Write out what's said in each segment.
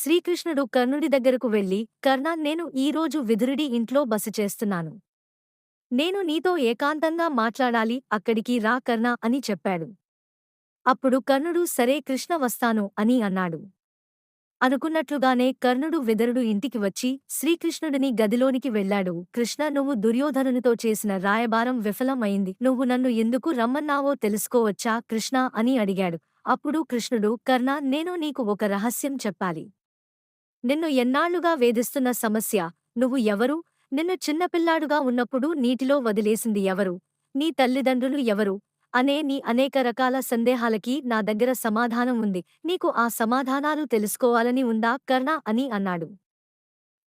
శ్రీకృష్ణుడు కర్ణుడి దగ్గరకు వెళ్ళి కర్ణ నేను ఈరోజు విదురుడి ఇంట్లో బస చేస్తున్నాను. నేను నీతో ఏకాంతంగా మాట్లాడాలి అక్కడికి రా కర్ణ అని చెప్పాడు. అప్పుడు కర్ణుడు సరే కృష్ణ వస్తాను అని అన్నాడు. అనుకున్నట్లుగానే కర్ణుడు విదరుడు ఇంటికి వచ్చి శ్రీకృష్ణుడిని గదిలోనికి వెళ్ళాడు. కృష్ణ నువ్వు దుర్యోధనునితో చేసిన రాయబారం విఫలమైంది. నువ్వు నన్ను ఎందుకు రమ్మన్నావో తెలుసుకోవచ్చా కృష్ణ అని అడిగాడు. అప్పుడు కృష్ణుడు కర్ణ నేను నీకు ఒక రహస్యం చెప్పాలి. నిన్ను ఎన్నాళ్ళుగా వేధిస్తున్న సమస్య నువ్వు ఎవరు? నిన్ను చిన్నపిల్లాడుగా ఉన్నప్పుడు నీటిలో వదిలేసింది ఎవరు? నీ తల్లిదండ్రులు ఎవరు? అనే నీ అనేక రకాల సందేహాలకి నా దగ్గర సమాధానం ఉంది. నీకు ఆ సమాధానాలు తెలుసుకోవాలని ఉందా కర్ణ అని అన్నాడు.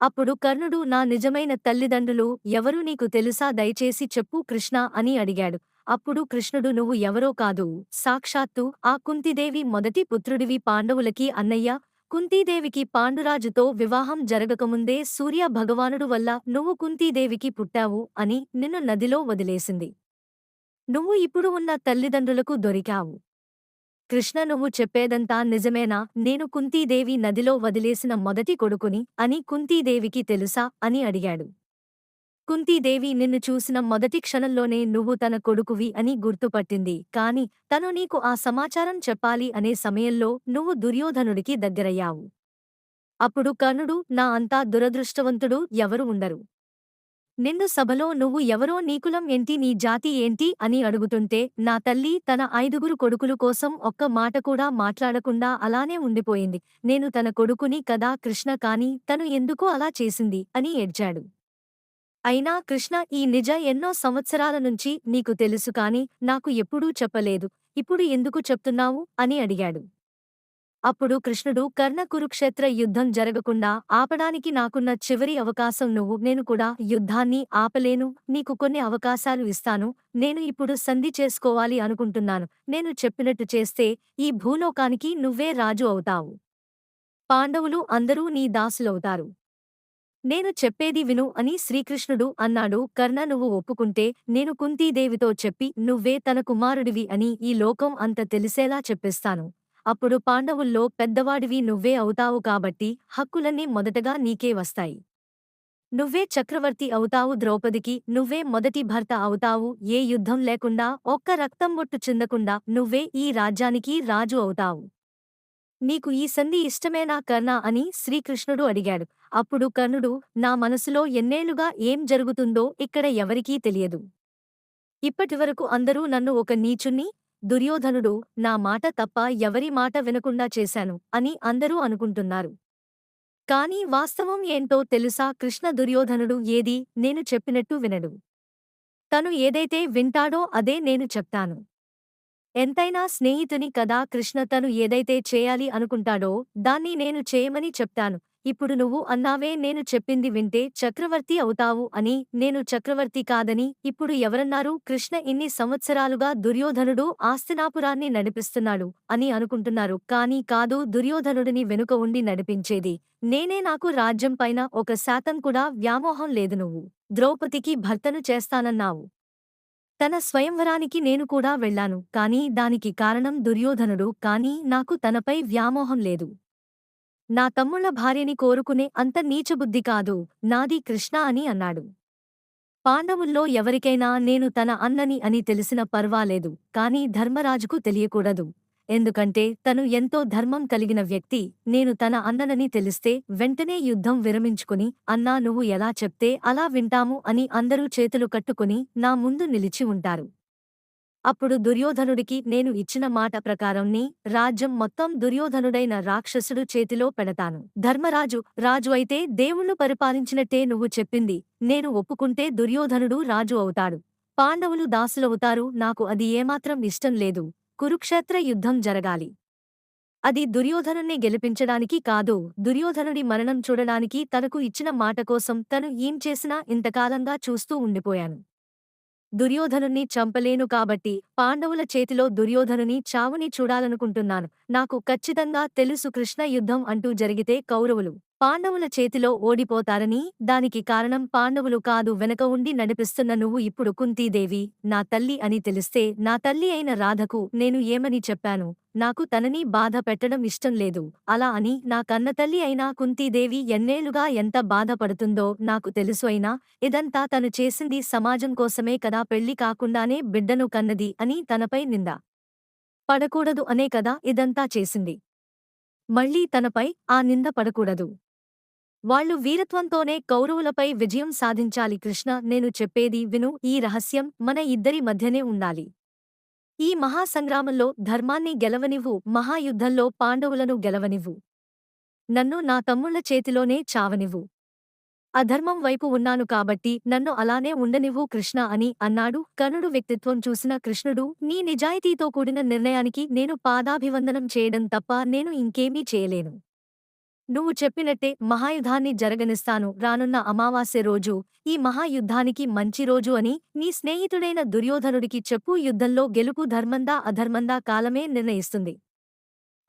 అప్పుడు కర్ణుడు నా నిజమైన తల్లిదండ్రులు ఎవరు నీకు తెలుసా దయచేసి చెప్పు కృష్ణ అని అడిగాడు. అప్పుడు కృష్ణుడు నువ్వు ఎవరో కాదు. సాక్షాత్తు ఆ కుంతిదేవి మొదటి పుత్రుడివి పాండవులకి అన్నయ్య. కుంతీదేవికి పాండురాజుతో వివాహం జరగకముందే సూర్య భగవానుడు వల్ల నువ్వు కుంతీదేవికి పుట్టావు అని నిన్ను నదిలో వదిలేసింది. నువ్వు ఇప్పుడు ఉన్న తల్లిదండ్రులకు దొరికావు. కృష్ణ నువ్వు చెప్పేదంతా నిజమేనా? నేను కుంతీదేవి నదిలో వదిలేసిన మొదటి కొడుకుని అని కుంతీదేవికి తెలుసా? అని అడిగాడు. కుంతీదేవి నిన్ను చూసిన మొదటి క్షణంలోనే నువ్వు తన కొడుకువి అని గుర్తుపట్టింది. కాని తను నీకు ఆ సమాచారం చెప్పాలి అనే సమయంలో నువ్వు దుర్యోధనుడికి దగ్గరయ్యావు. అప్పుడు కర్ణుడు నా అంతా దురదృష్టవంతుడు ఎవరు ఉండరు. నిన్ను సభలో నువ్వు ఎవరో నీకులం ఏంటి నీ జాతి ఏంటి అని అడుగుతుంటే నా తల్లి తన ఐదుగురు కొడుకులు కోసం ఒక్క మాట కూడా మాట్లాడకుండా అలానే ఉండిపోయింది. నేను తన కొడుకుని కదా కృష్ణ కాని తను ఎందుకు అలా చేసింది అని ఏడ్చాడు. అయినా కృష్ణ ఈ నిజ ఎన్నో సంవత్సరాల నుంచి నీకు తెలుసు కాని నాకు ఎప్పుడూ చెప్పలేదు. ఇప్పుడు ఎందుకు చెప్తున్నావు? అని అడిగాడు. అప్పుడు కృష్ణుడు కర్ణ కురుక్షేత్ర యుద్ధం జరగకుండా ఆపడానికి నాకున్న చివరి అవకాశం నువ్వు నేను కూడా యుద్ధాన్ని ఆపలేను నీకు కొన్ని అవకాశాలు ఇస్తాను నేను ఇప్పుడు సంధి చేసుకోవాలి అనుకుంటున్నాను నేను చెప్పినట్టు చేస్తే ఈ భూలోకానికి నువ్వే రాజు అవుతావు. పాండవులు అందరూ నీ దాసులవుతారు. నేను చెప్పేది విను అని శ్రీకృష్ణుడు అన్నాడు. కర్ణ నువ్వు ఒప్పుకుంటే నేను కుంతీదేవితో చెప్పి నువ్వే తన కుమారుడివి అని ఈ లోకం అంత తెలిసేలా చెప్పిస్తాను. అప్పుడు పాండవుల్లో పెద్దవాడివి నువ్వే అవుతావు కాబట్టి హక్కులన్నీ మొదటగా నీకే వస్తాయి. నువ్వే చక్రవర్తి అవుతావు ద్రౌపదికి నువ్వే మొదటి భర్త అవుతావు. ఏ యుద్ధం లేకుండా ఒక్క రక్తం బొట్టు చిందకుండా నువ్వే ఈ రాజ్యానికి రాజు అవుతావు. నీకు ఈ సంధి ఇష్టమేనా కర్ణ అని శ్రీకృష్ణుడు అడిగాడు. అప్పుడు కర్ణుడు నా మనసులో ఎన్నేళ్ళుగా ఏం జరుగుతుందో ఇక్కడ ఎవరికీ తెలియదు. ఇప్పటివరకు అందరూ నన్ను ఒక నీచుణ్ణి దుర్యోధనుడు నా మాట తప్ప ఎవరి మాట వినకుండా చేశాను అని అందరూ అనుకుంటున్నారు. కాని వాస్తవం ఏంటో తెలుసా? కృష్ణ దుర్యోధనుడు ఏది? నేను చెప్పినట్టు వినడు. తను ఏదైతే వింటాడో అదే నేను చెప్తాను. ఎంతైనా స్నేహితుని కదా కృష్ణ తను ఏదైతే చేయాలి అనుకుంటాడో దాన్ని నేను చేయమని చెప్తాను. ఇప్పుడు నువ్వు అన్నావే నేను చెప్పింది వింటే చక్రవర్తి అవుతావు అని నేను చక్రవర్తి కాదని ఇప్పుడు ఎవరన్నారు? కృష్ణ ఇన్ని సంవత్సరాలుగా దుర్యోధనుడు ఆస్తినాపురాన్ని నడిపిస్తున్నాడు అని అనుకుంటున్నారు. కాని కాదు దుర్యోధనుడిని వెనుక ఉండి నడిపించేది. నేనే నాకు రాజ్యం పైన ఒక శాతం కూడా వ్యామోహం లేదు నువ్వు. ద్రౌపదికి భర్తను చేస్తానన్నావు. తన స్వయంవరానికి నేను కూడా వెళ్ళాను. కాని దానికి కారణం దుర్యోధనుడు. కాని నాకు తనపై వ్యామోహం లేదు. నా తమ్ముళ్ళ భార్యని కోరుకునే అంత నీచబుద్ధి కాదు. నాది కృష్ణ అని అన్నాడు. పాండవుల్లో ఎవరికైనా నేను తన అన్నని అని తెలిసిన పర్వాలేదు. కాని ధర్మరాజుకు తెలియకూడదు. ఎందుకంటే తను ఎంతో ధర్మం కలిగిన వ్యక్తి. నేను తన అన్ననని తెలిస్తే వెంటనే యుద్ధం విరమించుకుని అన్నా నువ్వు ఎలా చెప్తే అలా వింటాము అని అందరూ చేతులు కట్టుకుని నా ముందు నిలిచి ఉంటారు. అప్పుడు దుర్యోధనుడికి నేను ఇచ్చిన మాట ప్రకారంని రాజ్యం మొత్తం దుర్యోధనుడైన రాక్షసుడు చేతిలో పెడతాను. ధర్మరాజు రాజు అయితే దేవుణ్ణు పరిపాలించినట్టే నువ్వు చెప్పింది. నేను ఒప్పుకుంటే దుర్యోధనుడు రాజు అవుతాడు. పాండవులు దాసులవుతారు. నాకు అది ఏమాత్రం ఇష్టం లేదు. కురుక్షేత్ర యుద్ధం జరగాలి. అది దుర్యోధనుణ్ణి గెలిపించడానికి కాదు. దుర్యోధనుడి మరణం చూడడానికి తనకు ఇచ్చిన మాట కోసం తను ఏం చేసినా ఇంతకాలంగా చూస్తూ ఉండిపోయాను. దుర్యోధనుణ్ణి చంపలేను కాబట్టి పాండవుల చేతిలో దుర్యోధనుని చావుని చూడాలనుకుంటున్నాను. నాకు ఖచ్చితంగా తెలుసు కృష్ణ యుద్ధం అంటూ జరిగితే కౌరవులు పాండవుల చేతిలో ఓడిపోతారని దానికి కారణం పాండవులు కాదు వెనక ఉండి నడిపిస్తున్న నువ్వు ఇప్పుడు కుంతీదేవి నా తల్లి అని తెలిస్తే నా తల్లి అయిన రాధకు నేను ఏమని చెప్పాను? నాకు తనని బాధ పెట్టడం ఇష్టం లేదు. అలా అని నా కన్నతల్లి అయినా కుంతీదేవి ఎన్నేళ్ళుగా ఎంత బాధపడుతుందో నాకు తెలుసు అయినా ఇదంతా తను చేసింది సమాజం కోసమే కదా పెళ్ళి కాకుండానే బిడ్డను కన్నది అని తనపై నింద పడకూడదు అనే కదా ఇదంతా చేసింది. మళ్ళీ తనపై ఆ నింద పడకూడదు. వాళ్ళు వీరత్వంతోనే కౌరవులపై విజయం సాధించాలి కృష్ణ నేను చెప్పేది విను ఈ రహస్యం మన ఇద్దరి మధ్యనే ఉండాలి. ఈ మహాసంగ్రామంలో ధర్మాన్ని గెలవనివ్వు మహాయుద్ధంలో పాండవులను గెలవనివ్వు. నన్ను నా తమ్ముళ్ళ చేతిలోనే చావనివ్వు. అధర్మం వైపు ఉన్నాను కాబట్టి నన్ను అలానే ఉండనివ్వు కృష్ణ అని అన్నాడు. కర్ణుడు వ్యక్తిత్వం చూసిన కృష్ణుడు నీ నిజాయితీతో కూడిన నిర్ణయానికి నేను పాదాభివందనం చేయడం తప్ప నేను ఇంకేమీ చేయలేను. నువ్వు చెప్పినట్టే మహాయుధాన్ని జరగనిస్తాను. రానున్న అమావాస్య రోజు. ఈ మహాయుద్ధానికి మంచి రోజు అని నీ స్నేహితుడైన దుర్యోధనుడికి చెప్పు. యుద్ధంలో గెలుపు ధర్మందా అధర్మందా కాలమే నిర్ణయిస్తుంది.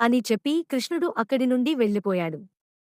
అని చెప్పి కృష్ణుడు అక్కడి నుండి వెళ్ళిపోయాడు.